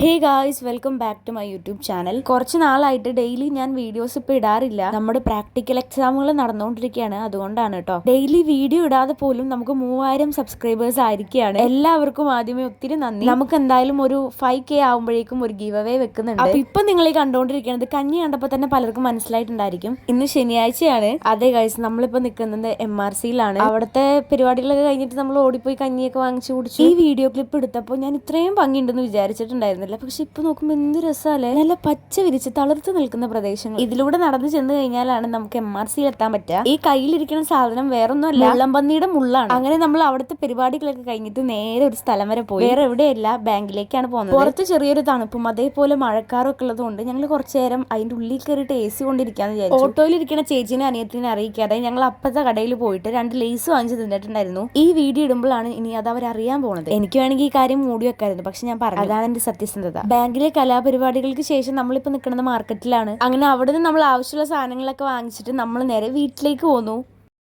Hey guys welcome back to my YouTube channel കുറച്ച് നാളായിട്ട് daily ഞാൻ വീഡിയോസ് ഇപ്പൊ ഇടാറില്ല. നമ്മുടെ പ്രാക്ടിക്കൽ എക്സാമുകൾ നടന്നുകൊണ്ടിരിക്കുകയാണ്. അതുകൊണ്ടാണ് കേട്ടോ ഡെയിലി വീഡിയോ ഇടാതെ പോലും നമുക്ക് മൂവായിരം സബ്സ്ക്രൈബേഴ്സ് ആയിരിക്കുകയാണ്. എല്ലാവർക്കും ആദ്യമേ ഒത്തിരി നന്ദി. നമുക്ക് എന്തായാലും ഒരു ഫൈവ് കെ ആകുമ്പോഴേക്കും ഒരു ഗീവ് അവേ വെക്കുന്നുണ്ട്. അപ്പൊ ഇപ്പൊ നിങ്ങൾ ഈ കണ്ടുകൊണ്ടിരിക്കുന്നത് കഞ്ഞി കണ്ടപ്പോൾ തന്നെ പലർക്കും മനസ്സിലായിട്ടുണ്ടായിരിക്കും. ഇന്ന് ശനിയാഴ്ചയാണ്. അതെ ഗായ്സ് നമ്മളിപ്പോ നിൽക്കുന്നത് എം ആർ സിയിലാണ് അവിടുത്തെ പരിപാടികളൊക്കെ കഴിഞ്ഞിട്ട് നമ്മൾ ഓടിപ്പോയി കഞ്ഞിയൊക്കെ വാങ്ങിച്ചു കുടിച്ചു. ഈ വീഡിയോ ക്ലിപ്പ് എടുത്തപ്പോൾ ഞാൻ ഇത്രയും ഭംഗിയുണ്ടെന്ന് വിചാരിച്ചിട്ടുണ്ടായിരുന്നില്ല പക്ഷെ ഇപ്പൊ നോക്കുമ്പോൾ എന്ത് രസമല്ലേ നല്ല പച്ച വിരിച്ച് തളർത്ത് നിൽക്കുന്ന പ്രദേശങ്ങൾ. ഇതിലൂടെ നടന്നു ചെന്ന് കഴിഞ്ഞാലാണ് നമുക്ക് എം ആർ സിയിൽ എത്താൻ പറ്റുക. ഈ കയ്യിലിരിക്കുന്ന സാധനം വേറൊന്നുമല്ല മുള്ളംപന്നിയുടെ മുള്ളാണ്. അങ്ങനെ നമ്മൾ അവിടുത്തെ പരിപാടികളൊക്കെ കഴിഞ്ഞിട്ട് നേരെ ഒരു സ്ഥലം വരെ പോയി. വേറെ എവിടെയല്ല ബാങ്കിലേക്കാണ് പോകുന്നത്. പുറത്ത് ചെറിയൊരു തണുപ്പും അതേപോലെ മഴക്കാറും ഒക്കെ ഉള്ളതുകൊണ്ട് ഞങ്ങൾ കുറച്ചു നേരം അതിന്റെ ഉള്ളിൽ കയറിയിട്ട് എ സി കൊണ്ടിരിക്കാന്ന് വിചാരിച്ചു. ഓട്ടോയിൽ ഇരിക്കുന്ന ചേച്ചിനെ അനിയത്തിനെ അറിയിക്കാതെ ഞങ്ങൾ അപ്പത്തെ കടയിൽ പോയിട്ട് രണ്ട് ലേസ് വാങ്ങിച്ച് തിന്നിട്ടുണ്ടായിരുന്നു. ഈ വീഡിയോ ഇടുമ്പോഴാണ് ഇനി അത് അവർ അറിയാൻ പോകുന്നത് എനിക്ക് വേണമെങ്കിൽ ഈ കാര്യം മൂടി വെക്കായിരുന്നു. പക്ഷെ ഞാൻ പറഞ്ഞു. അതാണ് എന്റെ സത്യസന്ധത ബാങ്കിലെ കലാപരിപാടികൾക്ക് ശേഷം നമ്മളിപ്പോ നിൽക്കുന്നത് മാർക്കറ്റിലാണ് അങ്ങനെ അവിടെ നിന്ന് നമ്മൾ ആവശ്യമുള്ള സാധനങ്ങളൊക്കെ വാങ്ങിച്ചിട്ട് നമ്മൾ നേരെ വീട്ടിലേക്ക് പോന്നു.